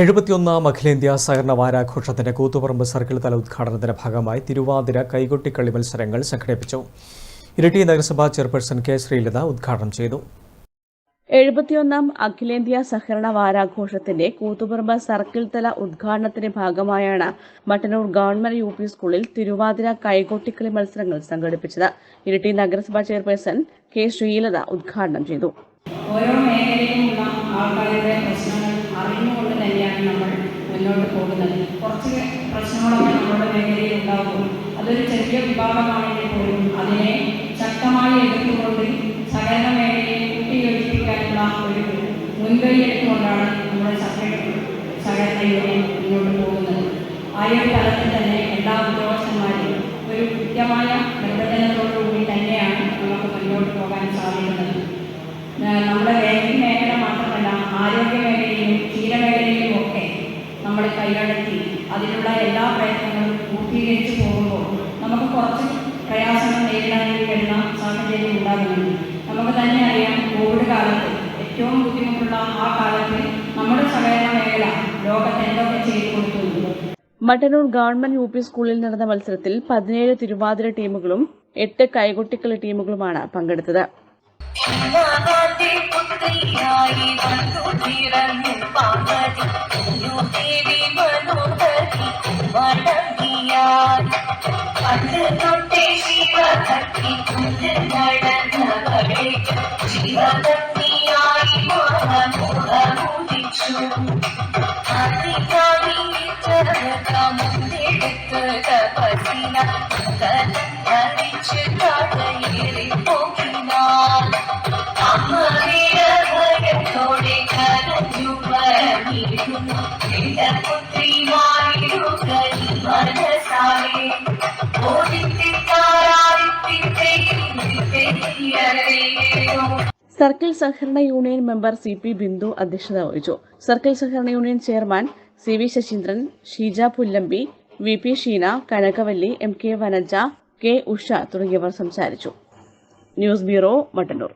എഴുപത്തിയൊന്നാം അഖിലേന്ത്യാ സഹകരണ വാരാഘോഷത്തിന്റെ കൂത്തുപറമ്പ് സർക്കിൾ തല ഉദ്ഘാടനത്തിന്റെ ഭാഗമായി തിരുവാതിര കൈകൊട്ടിക്കളി മത്സരങ്ങൾ സംഘടിപ്പിച്ചു. ഇരിട്ടി നഗരസഭാ ചെയർപേഴ്സൺ കെ ശ്രീലത ഉദ്ഘാടനം ചെയ്തു. എഴുപത്തിയൊന്നാം അഖിലേന്ത്യാ സഹകരണ വാരാഘോഷത്തിന്റെ കൂത്തുപറമ്പ് സർക്കിൾ തല ഉദ്ഘാടനത്തിന്റെ ഭാഗമായാണ് മട്ടന്നൂർ ഗവൺമെന്റ് യു പി സ്കൂളിൽ തിരുവാതിര കൈകൊട്ടിക്കളി മത്സരങ്ങൾ സംഘടിപ്പിച്ചത്. ഇരിട്ടി നഗരസഭാ ചെയർപേഴ്സൺ കെ ശ്രീലത ഉദ്ഘാടനം ചെയ്തു. ഓരോ മേഖലയിലുള്ള ആൾക്കാരുടെ പ്രശ്നങ്ങൾ അറിഞ്ഞുകൊണ്ട് തന്നെയാണ് നമ്മൾ മുന്നോട്ട് പോകുന്നത്. കുറച്ച് പ്രശ്നങ്ങളൊക്കെ നമ്മുടെ മേഖലയിൽ ഉണ്ടാകും. അതൊരു ചെറിയ വിഭാഗമാണെങ്കിൽ പോലും അതിനെ ശക്തമായി എതിർത്തുകൊണ്ട് സഹകരണ മേഖലയെ കൂട്ടിയോജിപ്പിക്കാനുള്ള ഒരു മുൻകൈ എടുത്തുകൊണ്ടാണ് നമ്മുടെ സഹകരണ യൂണിയൻ മുന്നോട്ട് പോകുന്നത്. ആ ഒരു തലത്തിൽ തന്നെ എല്ലാ ഉദ്യോഗസ്ഥന്മാരും ഒരു കൃത്യമായ നിർവചനത്തോടുകൂടി തന്നെയാണ് നമുക്ക് മുന്നോട്ട് പോകാൻ സാധിക്കുന്നത്. നമ്മുടെ ബാങ്കിങ് മേഖല മാത്രമല്ല ആരോഗ്യ നമ്മൾ കൈകടത്തി അതിനുള്ള എല്ലാ പ്രയത്നങ്ങളും പൂർത്തീകരിച്ചു പോകുമ്പോൾ നമുക്ക് കുറച്ച് പ്രയാസങ്ങൾ നേരിടാനായി വരുന്ന സാഹചര്യം ഉണ്ടാകുന്നുണ്ട് നമുക്ക് തന്നെ അറിയാം കോവിഡ് കാലത്ത് ഏറ്റവും ബുദ്ധിമുട്ടുള്ള ആ കാലത്ത് നമ്മുടെ സഹകരണ മേഖല ലോകത്ത് എന്തൊക്കെ ചെയ്തു കൊടുത്തിരുന്നു മട്ടന്നൂർ ഗവൺമെന്റ് യു പി സ്കൂളിൽ നടന്ന മത്സരത്തിൽ പതിനേഴ് തിരുവാതിര ടീമുകളും എട്ട് കൈകൊട്ടിക്കളി ടീമുകളുമാണ് പങ്കെടുത്തത്. നാഗാന്റെ வணங்கியார் கண்ணு தொட்டே சிவகத்தி புல்லு நடந்தவளே. சிவகத்தியாய் மனமுக முடிச்சும் സർക്കിൾ സഹകരണ union member C P Bindu അധ്യക്ഷത വഹിച്ചു. സർക്കിൾ സഹകരണ union chairman C V Sasheendran Sheeja Pullampi V P Sheena Kanakavalli M K Vanaja K Usha തുടങ്ങിയവർ സംസാരിച്ചു. News bureau Mattannur.